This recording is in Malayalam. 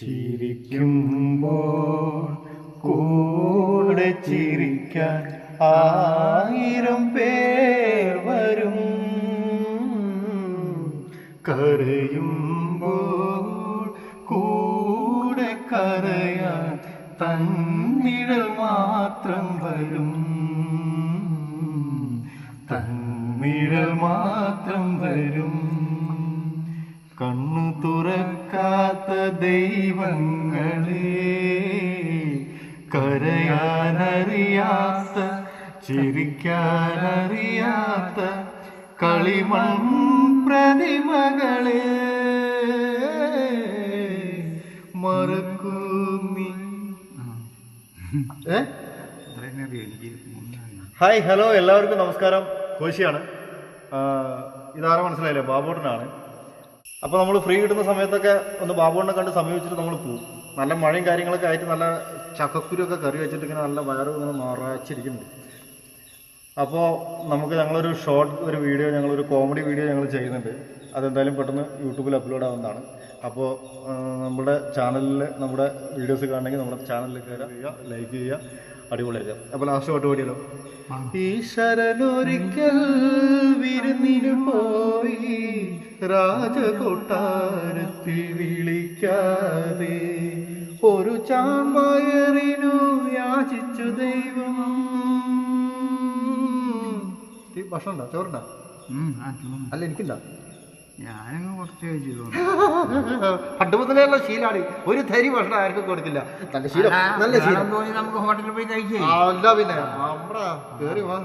ചിരിക്കുമ്പോൾ കൂടെ ചിരിക്കാൻ ആയിരം പേർ വരും. കരയുമ്പോൾ കൂടെ കരയാൻ തന്നിഴൽ മാത്രം വരും. തന്നിഴൽ മാത്രം വരും. കണ്ണു തുറക്കാത്ത ദൈവങ്ങളെ കരയാനറിയാത്ത ചിരിക്കാനറിയാത്ത കളിമൺ പ്രതിമകളെ മറക്കൂ ഹായ് ഹലോ എല്ലാവർക്കും നമസ്കാരം. കോശിയാണ്. ഇതാരെ മനസ്സിലായില്ലേ? ബാബോട്ടനാണ്. അപ്പോൾ നമ്മൾ ഫ്രീ കിട്ടുന്ന സമയത്തൊക്കെ ഒന്ന് ബാബുവിനെ കണ്ട് സമീപിച്ചിട്ട് നമ്മൾ പോകും നല്ല മഴയും കാര്യങ്ങളൊക്കെ ആയിട്ട് നല്ല ചക്കക്കുരുവൊക്കെ കറി വെച്ചിട്ട് ഇങ്ങനെ നല്ല വയറ് ഇങ്ങനെ നിറച്ചിരിക്കുന്നുണ്ട്. അപ്പോൾ നമുക്ക് ഞങ്ങളൊരു ഷോർട്ട് ഒരു വീഡിയോ ഞങ്ങളൊരു കോമഡി വീഡിയോ ഞങ്ങൾ ചെയ്യുന്നുണ്ട്. അതെന്തായാലും പെട്ടെന്ന് യൂട്യൂബിൽ അപ്ലോഡ് ആവുന്നതാണ്. അപ്പോൾ നമ്മുടെ ചാനലിൽ നമ്മുടെ വീഡിയോസ് കാണണമെങ്കിൽ നമ്മുടെ ചാനലിൽ കയറുക ലൈക്ക് ചെയ്യുക അടിപൊളിയാക്കുക. അപ്പോൾ ലാസ്റ്റ് ഷോട്ട് വീഡിയോ ഈശ്വരനൊരിക്കൽ വിരുന്നിനു പോയി രാജകൊട്ടാരത്തിൽ വിളിക്കാതെ ഒരു ചാമ്പയറിനു യാചിച്ചു ദൈവം. ഭക്ഷണം ഉണ്ടോ ചോറുണ്ടോ? അല്ല എനിക്കില്ല. ഞാനങ്ങ് കുറച്ച് കഴിച്ചു പണ്ട് മുതലേയുള്ള ശീലാണ്. ഒരു ധരി ഭക്ഷണം ആർക്കും കൊടുക്കില്ല. നല്ല ശീലം നല്ല ശീലം. തോന്നി നമുക്ക് ഹോട്ടലിൽ പോയി കഴിക്കാം? അല്ല പിന്നെ. നമ്മുടെ വാ.